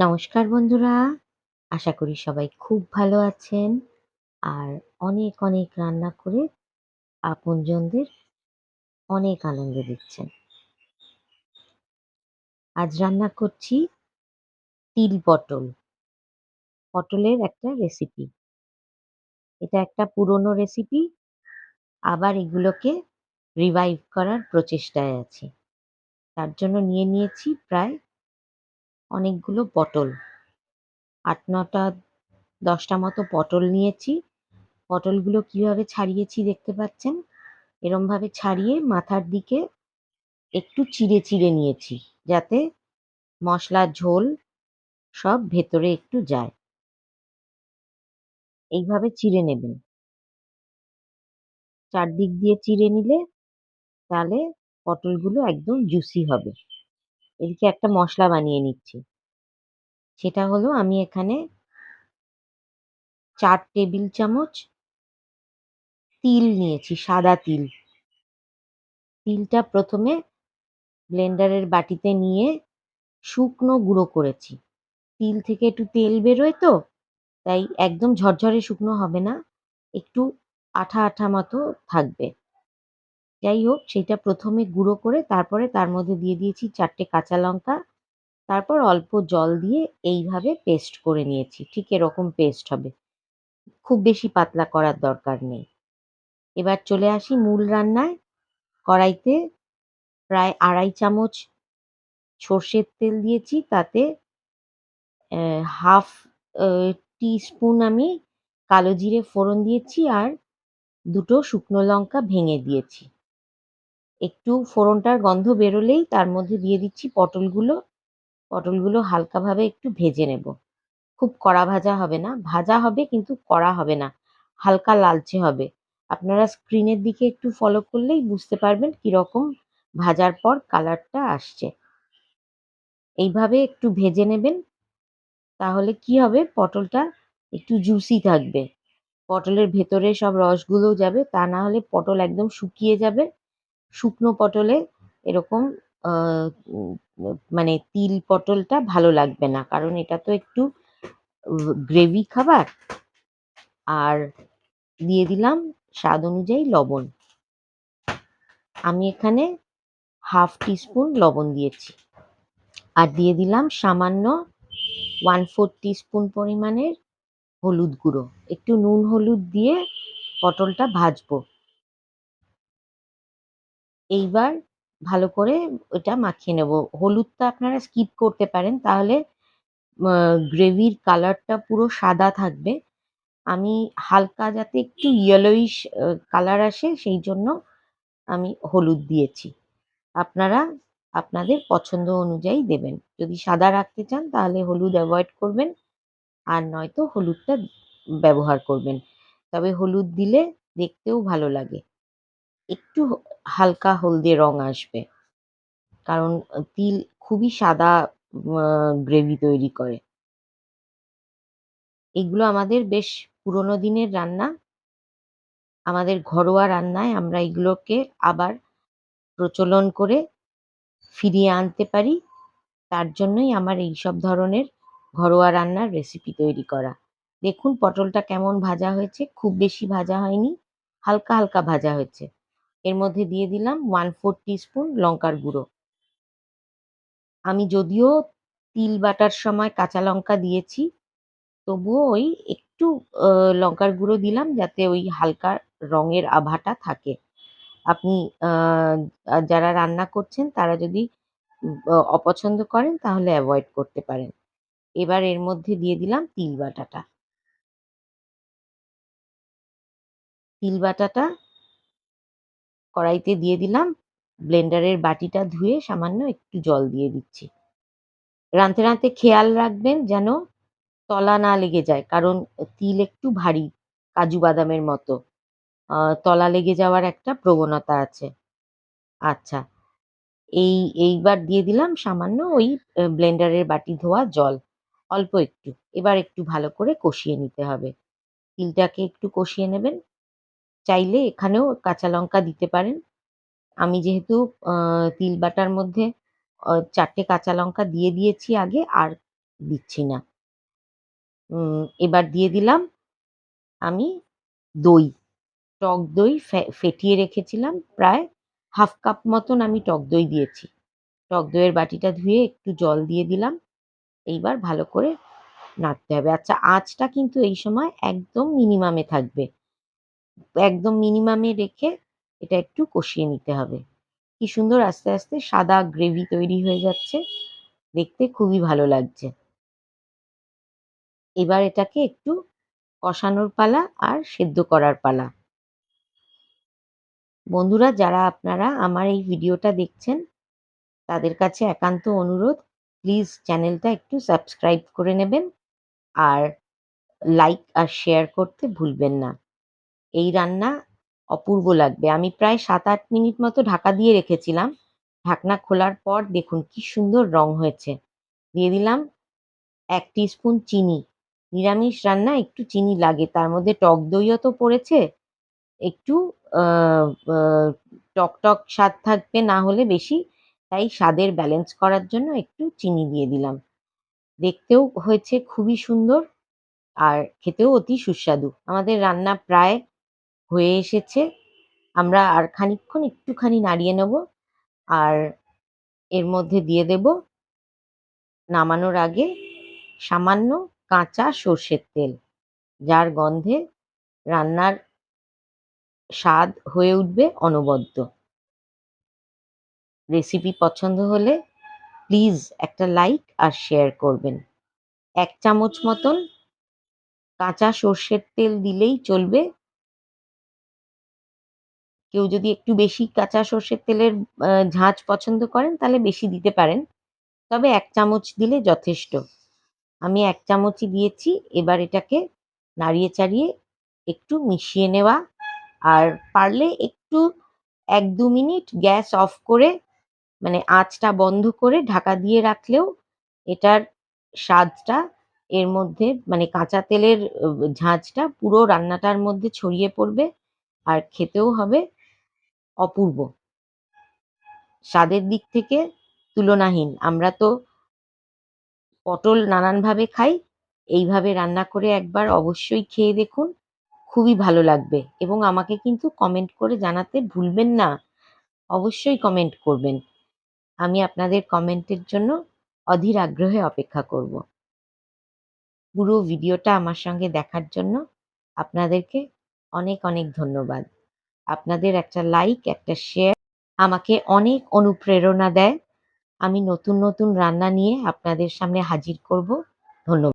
নমস্কার বন্ধুরা। আশা করি সবাই খুব ভালো আছেন আর অনেক অনেক রান্না করে আপনজনদের অনেক আনন্দ দিচ্ছেন। আজ রান্না করছি তিল পটল। পটলের একটা রেসিপি এটা একটা পুরনো রেসিপি আবার এগুলোকে রিভাইভ করার প্রচেষ্টায় আছি। তার জন্য নিয়ে নিয়েছি প্রায় অনেকগুলো পটল। আট নটা দশটা মতো পটল নিয়েছি। পটলগুলো কীভাবে ছাড়িয়েছি দেখতে পাচ্ছেন? এরমভাবে ছাড়িয়ে মাথার দিকে একটু চিড়ে চিড়ে নিয়েছি যাতে মশলার ঝোল সব ভেতরে একটু যায়। এইভাবে চিড়ে নেবেন। চারদিক দিয়ে চিড়ে নিলে তাহলে পটলগুলো একদম জুসি হবে। এদিকে একটা মশলা বানিয়ে নিচ্ছি। সেটা হলো আমি এখানে চার টেবিল চামচ তিল নিয়েছি, সাদা তিল। তিলটা প্রথমে ব্লেন্ডারের বাটিতে নিয়ে শুকনো গুঁড়ো করেছি। তিল থেকে একটু তেল বেরোয় তো, তাই একদম ঝরঝরে শুকনো হবে না, একটু আঠা আঠা মতো থাকবে। যাই হোক, সেটা প্রথমে গুঁড়ো করে তারপরে তার মধ্যে দিয়ে দিয়েছি চারটে কাঁচা লঙ্কা তারপর অল্প জল দিয়ে এইভাবে পেস্ট করে নিয়েছি। ঠিক এরকম পেস্ট হবে। খুব বেশি পাতলা করার দরকার নেই। এবার চলে আসি মূল রান্নায়। কড়াইতে প্রায় আড়াই চামচ সর্ষের তেল দিয়েছি। তাতে হাফ টি স্পুন আমি কালো জিরে ফোড়ন দিয়েছি আর দুটো শুকনো লঙ্কা ভেঙে দিয়েছি। একটু ফোড়নটার গন্ধ বেরোলেই তার মধ্যে দিয়ে দিচ্ছি পটলগুলো। পটলগুলো হালকাভাবে একটু ভেজে নেব। খুব কড়া ভাজা হবে না, ভাজা হবে কিন্তু কড়া হবে না, হালকা লালচে হবে। আপনারা স্ক্রিনের দিকে একটু ফলো করলেই বুঝতে পারবেন কীরকম ভাজার পর কালারটা আসছে। এইভাবে একটু ভেজে নেবেন, তাহলে কি হবে? পটলটা একটু জুসি থাকবে। পটলের ভেতরে সব রসগুলোও যাবে, তা না হলে পটল একদম শুকিয়ে যাবে। শুকনো পটলে এরকম মানে তিল পটলটা ভালো লাগবে না। কারণ এটা তো একটু গ্রেভি খাবার। আর দিয়ে দিলাম স্বাদ অনুযায়ী লবণ। আমি এখানে হাফ টিস্পুন লবণ দিয়েছি। আর দিয়ে দিলাম সামান্য ওয়ান ফোর টিস্পুন পরিমাণের হলুদ গুঁড়ো। একটু নুন হলুদ দিয়ে পটলটা ভাজবো। এইবার ভালো করে ওটা মাখিয়ে নেব। হলুদটা আপনারা স্কিপ করতে পারেন, তাহলে গ্রেভির কালারটা পুরো সাদা থাকবে। আমি হালকা যাতে একটু ইয়েলোইশ কালার আসে, সেই জন্য আমি হলুদ দিয়েছি। আপনারা আপনাদের পছন্দ অনুযায়ী দেবেন। যদি সাদা রাখতে চান, তাহলে হলুদ অ্যাভয়েড করবেন, আর নয়তো হলুদটা ব্যবহার করবেন। তবে হলুদ দিলে দেখতেও ভালো লাগে। একটু হালকা হলদে রং আসবে। কারণ তিল খুবই সাদা গ্রেভি তৈরি করে। এগুলো আমাদের বেশ পুরোনো দিনের রান্না। আমাদের ঘরোয়া রান্নায় আমরা এগুলোকে আবার প্রচলন করে ফিরিয়ে আনতে পারি। তার জন্যই আমার এই সব ধরনের ঘরোয়া রান্নার রেসিপি তৈরি করা। দেখুন পটলটা কেমন ভাজা হয়েছে। খুব বেশি ভাজা হয়নি, হালকা হালকা ভাজা হয়েছে। এর মধ্যে দিয়ে দিলাম ওয়ান ফোর স্পুন লঙ্কার গুঁড়ো। আমি যদিও তিল বাটার সময় কাঁচা লঙ্কা দিয়েছি, তবুও ওই একটু লঙ্কার গুঁড়ো দিলাম যাতে ওই হালকা রঙের আভাটা থাকে। আপনি যারা রান্না করছেন তারা যদি অপছন্দ করেন তাহলে অ্যাভয়েড করতে পারেন। এবার এর মধ্যে দিয়ে দিলাম তিল বাটাটা। তিল বাটাটা কড়াইতে দিয়ে দিলাম। ব্লেন্ডারের বাটিটা ধুয়ে সামান্য একটু জল দিয়ে দিচ্ছি। রাঁধতে রাঁধতে খেয়াল রাখবেন যেন তলা না লেগে যায়, কারণ তিল একটু ভারী, কাজু বাদামের মতো। তলা লেগে যাওয়ার একটা প্রবণতা আছে। আচ্ছা এই, এইবার দিয়ে দিলাম সামান্য ওই ব্লেন্ডারের বাটি ধোয়া জল। অল্প একটু, এবার একটু ভালো করে কষিয়ে নিতে হবে। তিলটাকে একটু কষিয়ে নেবেন। চাইলে এখানেও কাঁচা লঙ্কা দিতে পারেন। আমি যেহেতু তিল বাটার মধ্যে চারটে কাঁচা লঙ্কা দিয়ে দিয়েছি আগে, আর দিচ্ছি না। এবার দিয়ে দিলাম আমি দই। টক দই ফেটিয়ে রেখেছিলাম, প্রায় হাফ কাপ মতন আমি টক দই দিয়েছি। টক দইয়ের বাটিটা ধুয়ে একটু জল দিয়ে দিলাম। এইবার ভালো করে নাড়তে হবে। আচ্ছা আঁচটা কিন্তু এই সময় একদম মিনিমামে থাকবে। একদম মিনিমামে রেখে এটা একটু কষিয়ে নিতে হবে। কি সুন্দর আস্তে আস্তে সাদা গ্রেভি তৈরি হয়ে যাচ্ছে। দেখতে খুবই ভালো লাগছে। এবার এটাকে একটু কষানোর পালা আর সেদ্ধ করার পালা। বন্ধুরা, যারা আপনারা আমার এই ভিডিওটা দেখছেন, তাদের কাছে একান্ত অনুরোধ প্লিজ চ্যানেলটা একটু সাবস্ক্রাইব করে নেবেন আর লাইক আর শেয়ার করতে ভুলবেন না। এই রান্না অপূর্ব লাগবে। আমি প্রায় সাত আট মিনিট মতো ঢাকা দিয়ে রেখেছিলাম। ঢাকনা খোলার পর দেখুন কি সুন্দর রং হয়েছে। দিয়ে দিলাম এক স্পুন চিনি। নিরামিষ রান্না একটু চিনি লাগে, তার মধ্যে টক দইও তো পড়েছে। একটু টক টক স্বাদ থাকবে না হলে বেশি, তাই স্বাদের ব্যালেন্স করার জন্য একটু চিনি দিয়ে দিলাম। দেখতেও হয়েছে খুবই সুন্দর আর খেতেও অতি সুস্বাদু। আমাদের রান্না প্রায় হয়ে এসেছে। আমরা আর খানিকক্ষণ একটুখানি নাড়িয়ে নেব আর এর মধ্যে দিয়ে দেব নামানোর আগে সামান্য কাঁচা সর্ষের তেল, যার গন্ধে রান্নার স্বাদ হয়ে উঠবে অনবদ্য। রেসিপি পছন্দ হলে প্লিজ একটা লাইক আর শেয়ার করবেন। এক চামচ মতন কাঁচা সর্ষের তেল দিলেই চলবে কেউ যদি একটু বেশি কাঁচা সর্ষের তেলের ঝাঁঝ পছন্দ করেন, তাহলে বেশি দিতে পারেন। তবে এক চামচ দিলে যথেষ্ট। আমি এক চামচই দিয়েছি। এবার এটাকে নাড়িয়ে চাড়িয়ে একটু মিশিয়ে নেওয়া। আর পারলে একটু, এক দু মিনিট গ্যাস অফ করে মানে আঁচটা বন্ধ করে ঢাকা দিয়ে রাখলেও এটার স্বাদটা, এর মধ্যে মানে কাঁচা তেলের ঝাঁঝটা পুরো রান্নাটার মধ্যে ছড়িয়ে পড়বে। আর খেতেও হবে। অপূর্ব। স্বাদের দিক থেকে তুলনাহীন। আমরা তো পটল নানানভাবে খাই। এইভাবে রান্না করে একবার অবশ্যই খেয়ে দেখুন। খুবই ভালো লাগবে এবং আমাকে কিন্তু কমেন্ট করে জানাতে ভুলবেন না। অবশ্যই কমেন্ট করবেন। আমি আপনাদের কমেন্টের জন্য অধীর আগ্রহে অপেক্ষা করব। পুরো ভিডিওটা আমার সঙ্গে দেখার জন্য আপনাদেরকে অনেক অনেক ধন্যবাদ। আপনাদের একটা লাইক একটা শেয়ার আমাকে অনেক অনুপ্রেরণা দেয়। আমি নতুন নতুন রান্না নিয়ে আপনাদের সামনে হাজির করব। ধন্যবাদ।